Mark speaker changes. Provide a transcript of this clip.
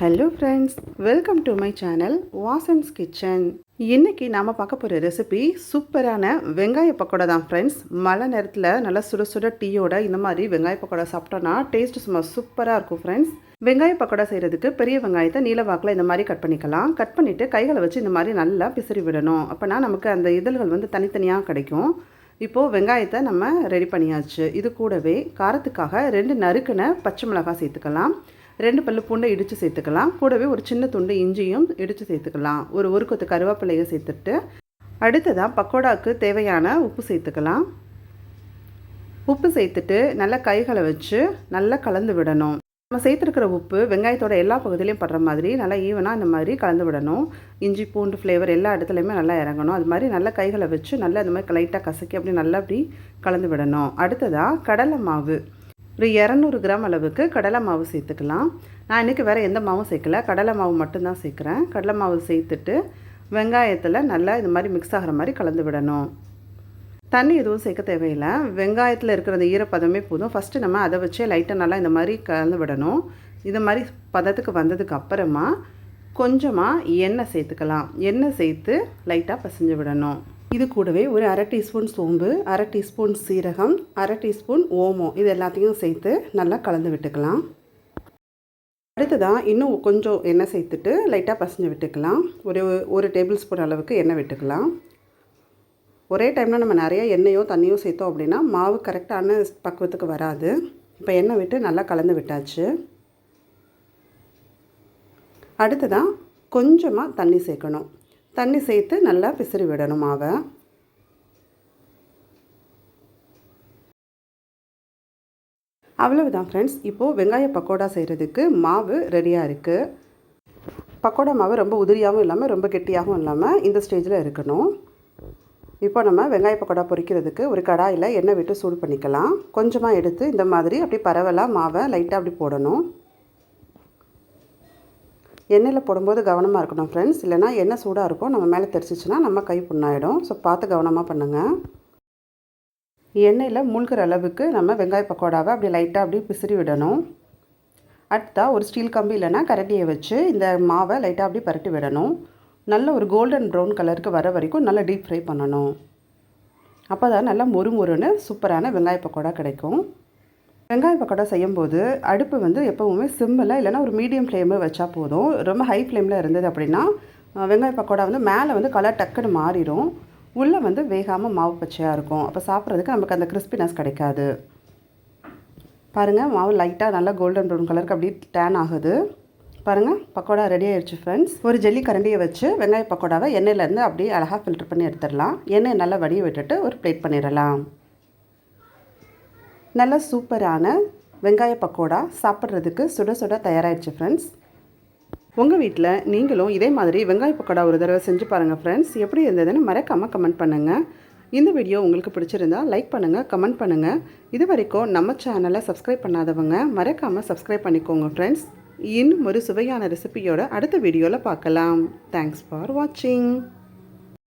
Speaker 1: Hello friends welcome to my channel Vasan's kitchen இன்னைக்கு நாம் பார்க்க போகிற ரெசிபி சூப்பரான வெங்காய பக்கோடா தான் ஃப்ரெண்ட்ஸ் மழை நேரத்தில் நல்லா சுட சுட டீயோட இந்த மாதிரி வெங்காய பக்கோடா சாப்பிட்டோன்னா டேஸ்ட் சும்மா சூப்பராக இருக்கும் ஃப்ரெண்ட்ஸ் வெங்காய பக்கோடா செய்கிறதுக்கு பெரிய வெங்காயத்தை நீல வாக்கில் இந்த மாதிரி கட் பண்ணிக்கலாம். கட் பண்ணிவிட்டு கைகளை வச்சு இந்த மாதிரி நல்லா பிசறி விடணும். அப்போனா நமக்கு அந்த இதழ்கள் வந்து தனித்தனியாக கிடைக்கும். இப்போது வெங்காயத்தை நம்ம ரெடி பண்ணியாச்சு. இது கூடவே காரத்துக்காக ரெண்டு நறுக்குன பச்சை மிளகாய் சேர்த்துக்கலாம். ரெண்டு பல்லு பூண்டை இடித்து சேர்த்துக்கலாம். கூடவே ஒரு சின்ன துண்டு இஞ்சியும் இடித்து சேர்த்துக்கலாம். ஒரு ஒரு கொத்து கருவேப்பிலையை சேர்த்துட்டு அடுத்ததாக பக்கோடாவுக்கு தேவையான உப்பு சேர்த்துக்கலாம். உப்பு சேர்த்துட்டு நல்லா கைகளை வச்சு நல்லா கலந்து விடணும். நம்ம சேர்த்துருக்கிற உப்பு வெங்காயத்தோட எல்லா பகுதியிலையும் படுற மாதிரி நல்லா ஈவனாக இந்த மாதிரி கலந்து விடணும். இஞ்சி பூண்டு ஃப்ளேவர் எல்லா இடத்துலையுமே நல்லா இறங்கணும். அது மாதிரி நல்லா கைகளை வச்சு நல்லா இந்த மாதிரி லைட்டாக கசக்கி அப்படி நல்லா அப்படி கலந்து விடணும். அடுத்ததாக கடலை மாவு. ஒரு இரநூறு கிராம் அளவுக்கு கடலை மாவு சேர்த்துக்கலாம். நான் இன்றைக்கி வேறு எந்த மாவும் சேர்க்கல. கடலை மாவு மட்டும்தான் சேர்க்குறேன். கடலை மாவு சேர்த்துட்டு வெங்காயத்தில் நல்லா இது மாதிரி மிக்ஸ் ஆகிற மாதிரி கலந்து விடணும். தண்ணி எதுவும் சேர்க்க தேவையில்லை. வெங்காயத்தில் இருக்கிற அந்த ஈரப்பதமே போதும். ஃபஸ்ட்டு நம்ம அதை வச்சே லைட்டாக நல்லா இந்த மாதிரி கலந்து விடணும். இது மாதிரி பதத்துக்கு வந்ததுக்கு அப்புறமா கொஞ்சமாக எண்ணெய் சேர்த்துக்கலாம். எண்ணெய் சேர்த்து லைட்டாக பசைஞ்சு விடணும். இது கூடவே ஒரு அரை டீஸ்பூன் சோம்பு அரை டீஸ்பூன் சீரகம் அரை டீஸ்பூன் ஓமம் இது எல்லாத்தையும் சேர்த்து நல்லா கலந்து விட்டுக்கலாம். அடுத்ததான் இன்னும் கொஞ்சம் எண்ணெய் சேர்த்துட்டு லைட்டாக பசஞ்சு விட்டுக்கலாம். ஒரு ஒரு டேபிள் ஸ்பூன் அளவுக்கு எண்ணெய் விட்டுக்கலாம். ஒரே டைமில் நம்ம நிறைய எண்ணெயோ தண்ணியோ சேர்த்தோம் அப்படின்னா மாவு கரெக்டான பக்குவத்துக்கு வராது. இப்போ எண்ணெய் விட்டு நல்லா கலந்து விட்டாச்சு. அடுத்ததான் கொஞ்சமாக தண்ணி சேர்க்கணும். தண்ணி சேர்த்து நல்லா பிசிறி விடணும் மாவை. அவ்வளவுதான் ஃப்ரெண்ட்ஸ் இப்போது வெங்காய பக்கோடா செய்கிறதுக்கு மாவு ரெடியாக இருக்குது பக்கோடா மாவு ரொம்ப உதிரியாகவும் இல்லாமல் ரொம்ப கெட்டியாகவும் இல்லாமல் இந்த ஸ்டேஜில் இருக்கணும். இப்போ நம்ம வெங்காய பக்கோடா பொரிக்கிறதுக்கு ஒரு கடாயில் எண்ணெய் விட்டு சூடு பண்ணிக்கலாம். கொஞ்சமாக எடுத்து இந்த மாதிரி அப்படி பரவலாக மாவை லைட்டாக அப்படி போடணும். எண்ணெயில் போடும்போது கவனமாக இருக்கணும் ஃப்ரெண்ட்ஸ் இல்லைனா எண்ணெய் சூடாக இருக்கும். நம்ம மேலே தெரிச்சிச்சுன்னா நம்ம கை புண்ணாயிடும். ஸோ பார்த்து கவனமாக பண்ணுங்கள் எண்ணெயில் மூழ்கிற அளவுக்கு நம்ம வெங்காய பக்கோடாவை அப்படி லைட்டாக அப்படி பிசிறி விடணும். அடுத்தா ஒரு ஸ்டீல் கம்பி இல்லைன்னா கரண்டியை வச்சு இந்த மாவை லைட்டாக அப்படி பரட்டி விடணும். நல்ல ஒரு கோல்டன் ப்ரௌன் கலருக்கு வர வரைக்கும் நல்லா டீப் ஃப்ரை பண்ணணும். அப்போ தான் நல்லா மொறு மொறுன்னு சூப்பரான வெங்காய பக்கோடா கிடைக்கும். வெங்காய பக்கோடா செய்யும்போது அடுப்பு வந்து எப்போவுமே சிம்மில் இல்லைனா ஒரு மீடியம் ஃப்ளேமில் வச்சா போதும். ரொம்ப ஹை ஃப்ளேமில் இருந்தது அப்படின்னா வெங்காய பக்கோடா வந்து மேலே வந்து கலர் டக்குன்னு மாறிடும். உள்ளே வந்து வேகாமல் மாவு பச்சையாக இருக்கும். அப்போ சாப்பிட்றதுக்கு நமக்கு அந்த கிறிஸ்பினஸ் கிடைக்காது. பாருங்கள் மாவு லைட்டாக நல்லா கோல்டன் ப்ரௌன் கலருக்கு அப்படியே டேன் ஆகுது. பாருங்கள் பக்கோடா ரெடி ஆயிடுச்சு ஃப்ரெண்ட்ஸ் ஒரு ஜல்லி கரண்டியை வச்சு வெங்காய பக்கோடாவை எண்ணெயிலேருந்து அப்படியே அழகாக ஃபில்டர் பண்ணி எடுத்துடலாம். எண்ணெய் நல்லா வடிய விட்டுட்டு ஒரு பிளேட் பண்ணிடலாம். நல்ல சூப்பரான வெங்காய பக்கோடா சாப்பிட்றதுக்கு சுட சுட தயாராகிடுச்சு ஃப்ரெண்ட்ஸ் உங்கள் வீட்டில் நீங்களும் இதே மாதிரி வெங்காய பக்கோடா ஒரு தடவை செஞ்சு பாருங்கள் ஃப்ரெண்ட்ஸ் எப்படி இருந்ததுன்னு மறக்காமல் கமெண்ட் பண்ணுங்கள் இந்த வீடியோ உங்களுக்கு பிடிச்சிருந்தா லைக் பண்ணுங்கள் கமெண்ட் பண்ணுங்கள் இது வரைக்கும் நம்ம சேனலை சப்ஸ்கிரைப் பண்ணாதவங்க மறக்காமல் சப்ஸ்கிரைப் பண்ணிக்கோங்க ஃப்ரெண்ட்ஸ் இன்னும் ஒரு சுவையான ரெசிபியோட அடுத்த வீடியோவில் பார்க்கலாம். தேங்க்ஸ் ஃபார் வாட்சிங்